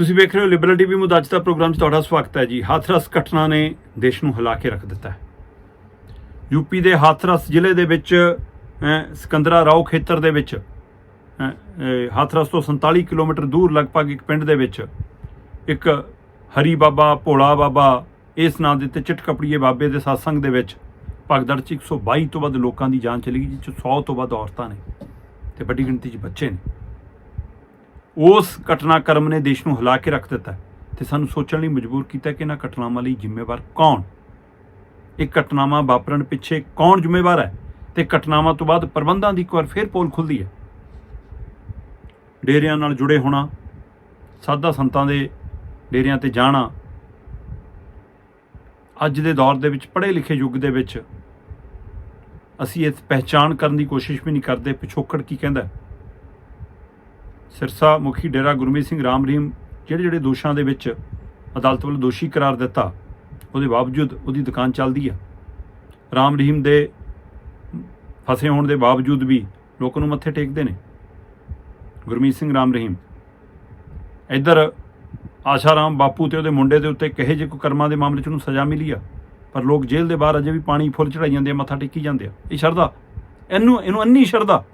ਤੁਸੀਂ ਵੇਖ ਰਹੇ ਹੋ ਲਿਬਰਲ ਟੀਵੀ ਮੁੱਦਾ ਅੱਜ ਦਾ ਪ੍ਰੋਗਰਾਮ 'ਚ ਤੁਹਾਡਾ ਸਵਾਗਤ ਹੈ ਜੀ। ਹਾਥਰਸ ਘਟਨਾ ਨੇ ਦੇਸ਼ ਨੂੰ ਹਿਲਾ ਕੇ ਰੱਖ ਦਿੱਤਾ ਹੈ। ਯੂਪੀ ਦੇ ਹਾਥਰਸ ਜ਼ਿਲ੍ਹੇ ਦੇ ਵਿੱਚ ਅਹ, ਸਿਕੰਦਰਾ ਰਾਓ ਖੇਤਰ ਦੇ ਵਿੱਚ ਹਾਥਰਸ ਤੋਂ 47 ਕਿਲੋਮੀਟਰ ਦੂਰ ਲਗਭਗ ਇੱਕ ਪਿੰਡ ਦੇ ਵਿੱਚ ਇੱਕ ਹਰੀ ਬਾਬਾ ਭੋਲਾ ਬਾਬਾ ਇਸ ਨਾਂ ਦੇ ਤੇ ਚਿੱਟ ਬਾਬੇ ਦੇ satsang ਦੇ ਵਿੱਚ ਭਗਦੜ 'ਚ 122 ਤੋਂ ਵੱਧ ਲੋਕਾਂ ਦੀ ਜਾਨ ਚਲੀ ਗਈ ਜਿਸ 'ਚ 100 ਤੋਂ ਵੱਧ ਔਰਤਾਂ ਨੇ ਤੇ ਵੱਡੀ ਗਿਣਤੀ 'ਚ ਬੱਚੇ ਨੇ। ਉਸ ਘਟਨਾਕ੍ਰਮ ਨੇ ਦੇਸ਼ ਨੂੰ ਹਿਲਾ ਕੇ ਰੱਖ ਦਿੱਤਾ ਹੈ ਤੇ ਸਾਨੂੰ ਸੋਚਣ ਲਈ ਮਜਬੂਰ ਕੀਤਾ ਕਿ ਇਹਨਾਂ ਘਟਨਾਵਾਂ ਲਈ ਜ਼ਿੰਮੇਵਾਰ ਕੌਣ? ਇਹ ਘਟਨਾਵਾਂ ਵਾਪਰਨ ਪਿੱਛੇ ਕੌਣ ਜ਼ਿੰਮੇਵਾਰ ਹੈ? ਤੇ ਘਟਨਾਵਾਂ ਤੋਂ ਬਾਅਦ ਪ੍ਰਬੰਧਾਂ ਦੀ ਇੱਕ ਵਾਰ ਫੇਰ ਪੋਲ ਖੁੱਲਦੀ ਹੈ। ਡੇਰਿਆਂ ਨਾਲ ਜੁੜੇ ਹੋਣਾ, ਸਾਧਾ ਸੰਤਾਂ ਦੇ ਡੇਰਿਆਂ ਤੇ ਜਾਣਾ, ਅੱਜ ਦੇ ਦੌਰ ਦੇ ਵਿੱਚ ਪੜ੍ਹੇ ਲਿਖੇ ਯੁੱਗ ਦੇ ਵਿੱਚ ਅਸੀਂ ਇਸ ਪਹਿਚਾਣ ਕਰਨ ਦੀ ਕੋਸ਼ਿਸ਼ ਵੀ ਨਹੀਂ ਕਰਦੇ, ਪਿਛੋਕੜ ਕੀ ਕਹਿੰਦਾ ਸਿਰਸਾ ਮੁਖੀ ਡੇਰਾ ਗੁਰਮੀਤ ਸਿੰਘ ਰਾਮ ਰਹੀਮ ਜਿਹੜੇ ਜਿਹੜੇ ਦੋਸ਼ਾਂ ਦੇ ਵਿੱਚ ਅਦਾਲਤ ਵੱਲੋਂ ਦੋਸ਼ੀ ਕਰਾਰ ਦਿੱਤਾ, ਉਹਦੇ ਬਾਵਜੂਦ ਉਹਦੀ ਦੁਕਾਨ ਚੱਲਦੀ ਆ। ਰਾਮ ਰਹੀਮ ਦੇ ਫਸੇ ਹੋਣ ਦੇ ਬਾਵਜੂਦ ਵੀ ਲੋਕ ਨੂੰ ਮੱਥੇ ਟੇਕਦੇ ਨੇ। ਗੁਰਮੀਤ ਸਿੰਘ ਰਾਮ ਰਹੀਮ। ਇੱਧਰ ਆਸ਼ਾ ਰਾਮ ਬਾਪੂ ਤੇ ਉਹਦੇ ਮੁੰਡੇ ਦੇ ਉੱਤੇ ਕਹੇ ਜੇ ਕੋਈ ਕਰਮਾਂ ਦੇ ਮਾਮਲੇ 'ਚ ਉਹਨੂੰ ਸਜ਼ਾ ਮਿਲੀ ਆ, ਪਰ ਲੋਕ ਜੇਲ੍ਹ ਦੇ ਬਾਹਰ ਅਜੇ ਵੀ ਪਾਣੀ ਫੁੱਲ ਚੜਾਈ ਜਾਂਦੇ ਆ, ਮੱਥਾ ਟੇਕੀ ਜਾਂਦੇ ਆ। ਇਹ ਸ਼ਰਧਾ, ਇਹਨੂੰ ਇਹਨੂੰ ਅੰਨੀ ਸ਼ਰਧਾ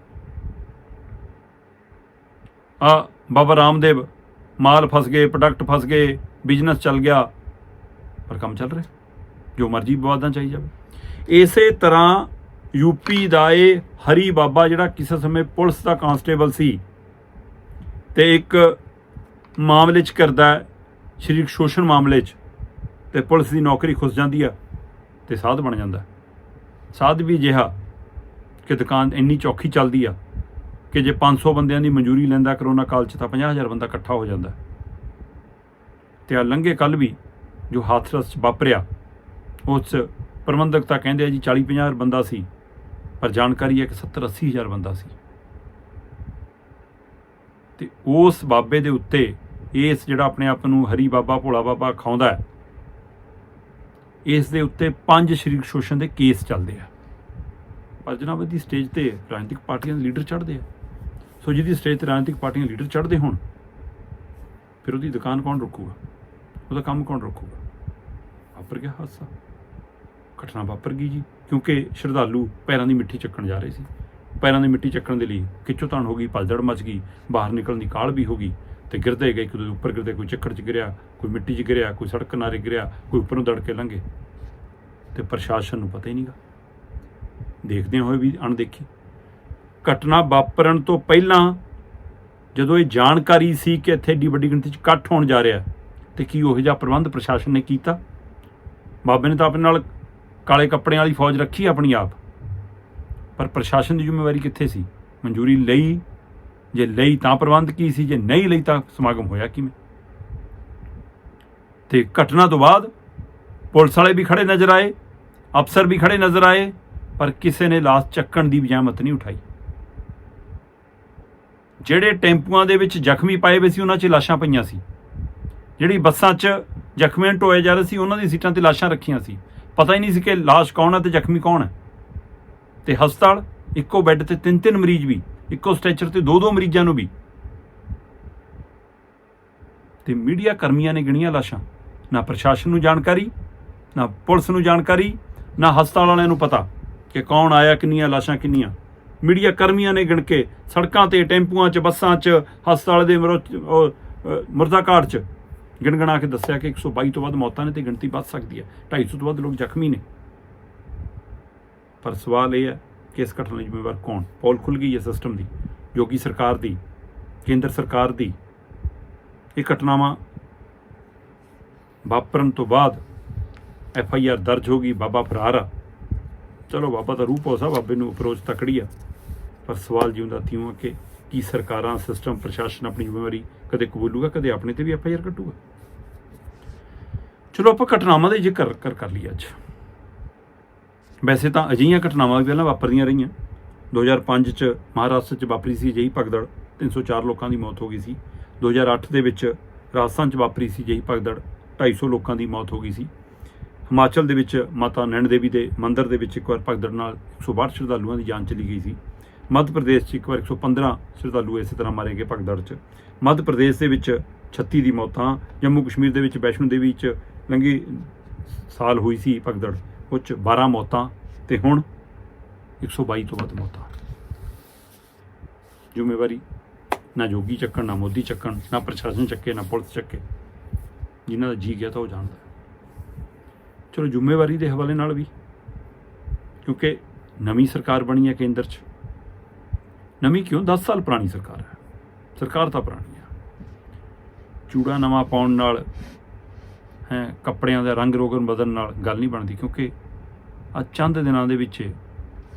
ਆ ਬਾਬਾ ਰਾਮਦੇਵ, ਮਾਲ ਫਸ ਗਏ ਪ੍ਰੋਡਕਟ ਫਸ ਗਏ ਬਿਜ਼ਨਸ ਚੱਲ ਗਿਆ। ਪਰ ਕੰਮ ਚੱਲ ਰਿਹਾ। ਜੋ ਮਰਜ਼ੀ ਵਿਵਾਦਾਂ ਚਾਹੀ ਜਾਵੇ। ਇਸੇ ਤਰ੍ਹਾਂ ਯੂਪੀ ਦਾ ਇਹ ਹਰੀ ਬਾਬਾ ਜਿਹੜਾ ਕਿਸੇ ਸਮੇਂ ਪੁਲਿਸ ਦਾ ਕਾਂਸਟੇਬਲ ਸੀ ਤੇ ਇੱਕ ਮਾਮਲੇ 'ਚ ਕਰਦਾ ਸਰੀਰਕ ਸ਼ੋਸ਼ਣ ਮਾਮਲੇ 'ਚ, ਤੇ ਪੁਲਿਸ ਦੀ ਨੌਕਰੀ ਖੁੱਸ ਜਾਂਦੀ ਆ ਤੇ ਸਾਧ ਬਣ ਜਾਂਦਾ। ਸਾਧ ਵੀ ਜਿਹਾ ਕਿ ਦੁਕਾਨ ਇੰਨੀ ਚੌਕੀ ਚੱਲਦੀ ਆ ਕਿ ਜੇ 500 ਬੰਦਿਆਂ ਦੀ ਮਨਜ਼ੂਰੀ ਲੈਂਦਾ ਕਰੋਨਾ ਕਾਲ 'ਚ ਤਾਂ 50000 ਬੰਦਾ ਇਕੱਠਾ ਹੋ ਜਾਂਦਾ। ਤੇ ਆ ਲੰਘੇ ਕੱਲ ਵੀ ਜੋ ਹਾਥਰਸ 'ਚ ਵਾਪਰਿਆ, ਉਸ 'ਚ ਪ੍ਰਬੰਧਕ ਤਾਂ ਕਹਿੰਦੇ ਆ ਜੀ 40 50 ਬੰਦਾ ਸੀ, ਪਰ ਜਾਣਕਾਰੀ ਹੈ ਕਿ 70 80 ਹਜ਼ਾਰ ਬੰਦਾ ਸੀ। ਤੇ ਉਸ ਬਾਬੇ ਦੇ ਉੱਤੇ ਇਸ ਜਿਹੜਾ ਆਪਣੇ ਆਪ ਨੂੰ ਹਰੀ ਬਾਬਾ, ਭੋਲਾ ਬਾਬਾ ਖਾਉਂਦਾ ਹੈ, ਇਸ ਦੇ ਉੱਤੇ ਪੰਜ ਸ਼ਰੀਕ ਸ਼ੋਸ਼ਣ ਦੇ ਕੇਸ ਚੱਲਦੇ ਆ। ਪਰ ਜਨਾਬ ਦੀ ਸਟੇਜ ਤੇ ਰਾਜਨੀਤਿਕ ਪਾਰਟੀਆਂ ਦੇ ਲੀਡਰ ਚੜ੍ਹਦੇ ਆ। ਸੋ ਜਿਹਦੀ ਸਟੇਜ ਤੇ ਰਾਜਨੀਤਿਕ ਪਾਰਟੀਆਂ ਲੀਡਰ ਚੜ੍ਹਦੇ ਹੋਣ, ਫਿਰ ਉਹਦੀ ਦੁਕਾਨ ਕੌਣ ਰੋਕੂਗਾ? ਉਹਦਾ ਕੰਮ ਕੌਣ ਰੋਕੂਗਾ? ਵਾਪਰ ਗਿਆ ਹਾਦਸਾ। ਘਟਨਾ ਵਾਪਰ ਗਈ ਜੀ, ਕਿਉਂਕਿ ਸ਼ਰਧਾਲੂ ਪੈਰਾਂ ਦੀ ਮਿੱਟੀ ਚੱਕਣ ਜਾ ਰਹੇ ਸੀ। ਪੈਰਾਂ ਦੀ ਮਿੱਟੀ ਚੱਕਣ ਦੇ ਲਈ ਕਿਚੋ ਤਾਣ ਹੋ ਗਈ ਪਲਦੜ ਮਚ ਗਈ, ਬਾਹਰ ਨਿਕਲਣ ਦੀ ਕਾਲ ਵੀ ਹੋ ਗਈ ਤੇ ਗਿਰਦੇ ਗਏ ਇੱਕ ਉੱਪਰ ਗਿਰਦੇ ਕੋਈ ਚੱਕੜ 'ਚ ਗਿਰਿਆ, ਕੋਈ ਮਿੱਟੀ 'ਚ ਗਿਰਿਆ, ਕੋਈ ਸੜਕ ਕਿਨਾਰੇ ਗਿਰਿਆ, ਕੋਈ ਉੱਪਰੋਂ ਦੜ ਕੇ ਲੰਘੇ। ਤੇ ਪ੍ਰਸ਼ਾਸਨ ਨੂੰ ਪਤਾ ਹੀ ਨਹੀਂਗਾ ਦੇਖਦੇ ਹੋਏ ਵੀ ਅਣਦੇਖੀ। ਘਟਨਾ ਵਾਪਰਨ ਤੋਂ ਪਹਿਲਾਂ ਜਦੋਂ ਇਹ ਜਾਣਕਾਰੀ ਸੀ ਕਿ ਇੱਥੇ ਏਡੀ ਵੱਡੀ ਗਿਣਤੀ 'ਚ ਇਕੱਠ ਹੋਣ ਜਾ ਰਿਹਾ, ਤੇ ਕੀ ਉਹ ਜਿਹਾ ਪ੍ਰਬੰਧ ਪ੍ਰਸ਼ਾਸਨ ਨੇ ਕੀਤਾ? ਬਾਬੇ ਨੇ ਤਾਂ ਆਪਣੇ ਨਾਲ ਕਾਲੇ ਕੱਪੜਿਆਂ ਵਾਲੀ ਫੌਜ ਰੱਖੀ ਆਪਣੀ ਆਪ, ਪਰ ਪ੍ਰਸ਼ਾਸਨ ਦੀ ਜ਼ਿੰਮੇਵਾਰੀ ਕਿੱਥੇ ਸੀ? ਮਨਜ਼ੂਰੀ ਲਈ, ਜੇ ਲਈ ਤਾਂ ਪ੍ਰਬੰਧ ਕੀ ਸੀ, ਜੇ ਨਹੀਂ ਲਈ ਤਾਂ ਸਮਾਗਮ ਹੋਇਆ ਕਿਵੇਂ? ਤੇ ਘਟਨਾ ਤੋਂ ਬਾਅਦ ਪੁਲਿਸ ਵਾਲੇ ਵੀ ਖੜੇ ਨਜ਼ਰ ਆਏ, ਅਫਸਰ ਵੀ ਖੜੇ ਨਜ਼ਰ ਆਏ, ਪਰ ਕਿਸੇ ਨੇ ਲਾਸ਼ ਚੱਕਣ ਦੀ ਵਿਜਾਮਤ ਨਹੀਂ ਉਠਾਈ। ਜਿਹੜੇ ਟੈਂਪੂਆਂ ਦੇ ਵਿੱਚ ਜ਼ਖਮੀ ਪਾਏ ਹੋਏ ਸੀ, ਉਹਨਾਂ 'ਚ ਲਾਸ਼ਾਂ ਪਈਆਂ ਸੀ। ਜਿਹੜੀ ਬੱਸਾਂ 'ਚ ਜ਼ਖਮੀਆਂ ਢੋਏ ਜਾ ਰਹੇ ਸੀ, ਉਹਨਾਂ ਦੀ ਸੀਟਾਂ ਤੇ ਲਾਸ਼ਾਂ ਰੱਖੀਆਂ ਸੀ। ਪਤਾ ਹੀ ਨਹੀਂ ਸੀ ਕਿ ਲਾਸ਼ ਕੌਣ ਹੈ ਤੇ ਜ਼ਖਮੀ ਕੌਣ ਹੈ। ਤੇ ਹਸਪਤਾਲ ਇੱਕੋ ਬੈੱਡ ਤੇ ਤਿੰਨ ਤਿੰਨ ਮਰੀਜ਼ ਵੀ, ਇੱਕੋ ਸਟ੍ਰੈਚਰ ਤੇ ਦੋ ਦੋ ਮਰੀਜ਼ਾਂ ਨੂੰ ਵੀ। ਤੇ ਮੀਡੀਆ ਕਰਮੀਆਂ ਨੇ ਗਿਣੀਆਂ ਲਾਸ਼ਾਂ। ਨਾ ਪ੍ਰਸ਼ਾਸਨ ਨੂੰ ਜਾਣਕਾਰੀ, ਨਾ ਪੁਲਿਸ ਨੂੰ ਜਾਣਕਾਰੀ, ਨਾ ਹਸਪਤਾਲ ਵਾਲਿਆਂ ਨੂੰ ਪਤਾ ਕਿ ਕੌਣ ਆਇਆ, ਕਿੰਨੀਆਂ ਲਾਸ਼ਾਂ ਕਿੰਨੀਆਂ। ਮੀਡੀਆ ਕਰਮੀਆਂ ਨੇ ਗਿਣ ਕੇ ਸੜਕਾਂ ਤੇ, ਟੈਂਪੂਆਂ 'ਚ, ਬੱਸਾਂ 'ਚ, ਹਸਪਤਾਲ ਦੇ ਮਰੋ- ਘਾਟ 'ਚ ਗਿਣਗਣਾ ਕੇ ਦੱਸਿਆ ਕਿ 122 ਤੋਂ ਵੱਧ ਮੌਤਾਂ ਨੇ ਤੇ ਗਿਣਤੀ ਵੱਧ ਸਕਦੀ ਹੈ। 250 ਤੋਂ ਵੱਧ ਲੋਕ ਜ਼ਖਮੀ ਨੇ। ਪਰ ਸਵਾਲ ਇਹ ਹੈ ਕਿ ਇਸ ਘਟਨਾ ਦੀ ਜ਼ਿੰਮੇਵਾਰ ਕੌਣ? ਪੋਲ ਖੁੱਲ ਗਈ ਹੈ ਸਿਸਟਮ ਦੀ ਯੋਗੀ ਸਰਕਾਰ ਦੀ, ਕੇਂਦਰ ਸਰਕਾਰ ਦੀ। ਇਹ ਘਟਨਾਵਾਂ ਵਾਪਰਨ ਤੋਂ ਬਾਅਦ ਐਫ ਆਈ ਆਰ ਦਰਜ ਹੋ ਗਈ, ਬਾਬਾ ਫਰਾਰ ਆ। ਚਲੋ ਬਾਬਾ ਦਾ ਰੂਪ ਹੋਸਾ ਬਾਬੇ ਨੂੰ ਅਪਰੋਚ ਤਕੜੀ ਆ। ਪਰ ਸਵਾਲ ਜਿਉਂਦਾ ਤਿਉਂ ਆ ਕਿ ਕੀ ਸਰਕਾਰਾਂ, ਸਿਸਟਮ, ਪ੍ਰਸ਼ਾਸਨ ਆਪਣੀ ਜ਼ਿੰਮੇਵਾਰੀ ਕਦੇ ਕਬੂਲੂਗਾ, ਕਦੇ ਆਪਣੇ ਤੇ ਵੀ ਐਫ ਆਈ ਆਰ ਕੱਟੂਗਾ ਚਲੋ ਆਪਾਂ ਘਟਨਾਵਾਂ ਦਾ ਜ਼ਿਕਰ ਕਰ ਕਰ ਲਈ ਅੱਜ। ਵੈਸੇ ਤਾਂ ਅਜਿਹੀਆਂ ਘਟਨਾਵਾਂ ਵੀ ਪਹਿਲਾਂ ਵਾਪਰਦੀਆਂ ਰਹੀਆਂ। 2005 ਚ ਮਹਾਰਾਸ਼ਟਰ ਚ ਵਾਪਰੀ ਸੀ ਜਈ ਭਗਦੜ 304 ਲੋਕਾਂ ਦੀ ਮੌਤ ਹੋ ਗਈ ਸੀ। 2008 ਦੇ ਵਿੱਚ ਰਾਜਸਥਾਨ ਚ ਵਾਪਰੀ ਸੀ ਜਈ ਭਗਦੜ 250 ਲੋਕਾਂ ਦੀ ਮੌਤ ਹੋ ਗਈ ਸੀ। ਹਿਮਾਚਲ ਦੇ ਵਿੱਚ ਮਾਤਾ ਨੈਣ ਦੇਵੀ ਦੇ ਮੰਦਿਰ ਦੇ ਵਿੱਚ ਇੱਕ ਵਾਰ ਭਗਦੜ ਨਾਲ 162 ਸ਼ਰਧਾਲੂਆਂ ਦੀ ਜਾਨ ਚਲੀ ਗਈ ਸੀ। ਮੱਧ ਪ੍ਰਦੇਸ਼ 'ਚ ਇੱਕ ਵਾਰ 115 ਸ਼ਰਧਾਲੂ ਇਸੇ ਤਰ੍ਹਾਂ ਮਾਰੇ ਗਏ ਭਗਦੜ 'ਚ। ਮੱਧ ਪ੍ਰਦੇਸ਼ ਦੇ ਵਿੱਚ 36 ਦੀ ਮੌਤਾਂ, ਜੰਮੂ ਕਸ਼ਮੀਰ ਦੇ ਵਿੱਚ ਵੈਸ਼ਨੋ ਦੇਵੀ ਚ ਲੰਗੀ ਸਾਲ ਹੋਈ ਸੀ ਭਗਦੜ ਉਹ 'ਚ 12 ਮੌਤਾਂ ਤੇ ਹੁਣ 122 ਤੋਂ ਵੱਧ ਮੌਤਾਂ। ਜ਼ਿੰਮੇਵਾਰੀ ਨਾ ਜੋਗੀ ਚੱਕਣ, ਨਾ ਮੋਦੀ ਚੱਕਣ, ਨਾ ਪ੍ਰਸ਼ਾਸਨ ਚੱਕੇ, ਨਾ ਪੁਲਿਸ ਚੱਕੇ। ਜਿਨ੍ਹਾਂ ਦਾ ਜੀ ਗਿਆ ਤਾਂ ਉਹ ਜਾਣਦਾ। ਚਲੋ ਜ਼ਿੰਮੇਵਾਰੀ ਦੇ ਹਵਾਲੇ ਨਾਲ ਵੀ, ਕਿਉਂਕਿ ਨਵੀਂ ਸਰਕਾਰ ਬਣੀ ਹੈ ਕੇਂਦਰ 'ਚ। ਨਵੀਂ ਕਿਉਂ? 10 ਸਾਲ ਪੁਰਾਣੀ ਸਰਕਾਰ ਹੈ। ਸਰਕਾਰ ਤਾਂ ਪੁਰਾਣੀ ਹੈ। ਚੂੜਾ ਨਵਾਂ ਪਾਉਣ ਨਾਲ, ਹੈ, ਕੱਪੜਿਆਂ ਦਾ ਰੰਗ ਰੋਗਨ ਬਦਲਣ ਨਾਲ ਗੱਲ ਨਹੀਂ ਬਣਦੀ, ਕਿਉਂਕਿ ਆ ਚੰਦ ਦਿਨਾਂ ਦੇ ਵਿੱਚ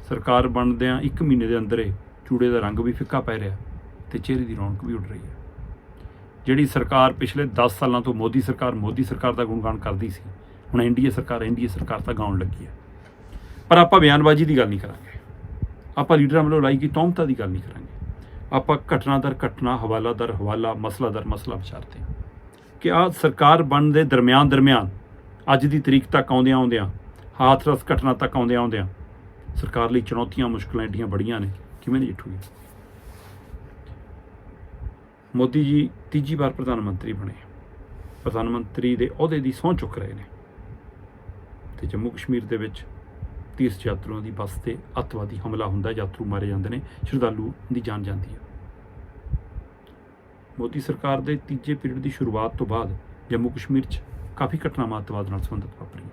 ਸਰਕਾਰ ਬਣਦਿਆਂ 1 ਮਹੀਨੇ ਦੇ ਅੰਦਰ ਹੀ ਚੂੜੇ ਦਾ ਰੰਗ ਵੀ ਫਿੱਕਾ ਪੈ ਰਿਹਾ ਤੇ ਚਿਹਰੇ ਦੀ ਰੌਣਕ ਵੀ ਉੱਡ ਰਹੀ ਹੈ। ਜਿਹੜੀ ਸਰਕਾਰ ਪਿਛਲੇ 10 ਸਾਲਾਂ ਤੋਂ ਮੋਦੀ ਸਰਕਾਰ ਮੋਦੀ ਸਰਕਾਰ ਦਾ ਗੁਣਗਾਨ ਕਰਦੀ ਸੀ ਹੁਣ ਐਨਡੀਏ ਸਰਕਾਰ ਐਨਡੀਏ ਸਰਕਾਰ ਤਾਂ ਗਾਉਣ ਲੱਗੀ ਹੈ। ਪਰ ਆਪਾਂ ਬਿਆਨਬਾਜ਼ੀ ਦੀ ਗੱਲ ਨਹੀਂ ਕਰਾਂਗੇ। ਆਪਾਂ ਲੀਡਰਾਂ ਵੱਲੋਂ ਲਾਈ ਗਈ ਤੌਮਤਾ ਦੀ ਗੱਲ ਨਹੀਂ ਕਰਾਂਗੇ। ਆਪਾਂ ਘਟਨਾ ਦਰ ਘਟਨਾ, ਹਵਾਲਾ ਦਰ ਹਵਾਲਾ, ਮਸਲਾ ਦਰ ਮਸਲਾ ਵਿਚਾਰਦੇ ਕਿ ਆ ਸਰਕਾਰ ਬਣ ਦੇ ਦਰਮਿਆਨ ਦਰਮਿਆਨ, ਅੱਜ ਦੀ ਤਰੀਕ ਤੱਕ ਆਉਂਦਿਆਂ ਆਉਂਦਿਆਂ ਹਾਥਰਸ ਘਟਨਾ ਤੱਕ ਆਉਂਦਿਆਂ ਆਉਂਦਿਆਂ, ਸਰਕਾਰ ਲਈ ਚੁਣੌਤੀਆਂ, ਮੁਸ਼ਕਲਾਂ ਏਡੀਆਂ ਬੜੀਆਂ ਨੇ। ਕਿਵੇਂ ਨਜਿੱਠੂਗੀ? ਮੋਦੀ ਜੀ ਤੀਜੀ ਵਾਰ ਪ੍ਰਧਾਨ ਮੰਤਰੀ ਬਣੇ। ਪ੍ਰਧਾਨ ਮੰਤਰੀ ਦੇ ਅਹੁਦੇ ਦੀ ਸਹੁੰ ਚੁੱਕ ਰਹੇ ਨੇ। ਤੇ ਜੰਮੂ ਕਸ਼ਮੀਰ ਦੇ ਵਿੱਚ ਤੀਰਥ ਯਾਤਰੂਆਂ ਦੀ ਬੱਸ ਤੇ ਅੱਤਵਾਦੀ ਹਮਲਾ ਹੁੰਦਾ ਹੈ, ਯਾਤਰੂ ਮਾਰੇ ਜਾਂਦੇ ਨੇ ਸ਼ਰਧਾਲੂ ਦੀ ਜਾਨ ਜਾਂਦੀ ਹੈ। ਮੋਦੀ ਸਰਕਾਰ ਦੇ ਤੀਜੇ ਪੀਰੀਅਡ ਦੀ ਸ਼ੁਰੂਆਤ ਤੋਂ ਬਾਅਦ ਜੰਮੂ ਕਸ਼ਮੀਰ 'ਚ ਕਾਫੀ ਘਟਨਾਵਾਂ ਅੱਤਵਾਦ ਨਾਲ ਸੰਬੰਧਿਤ ਵਾਪਰੀਆਂ।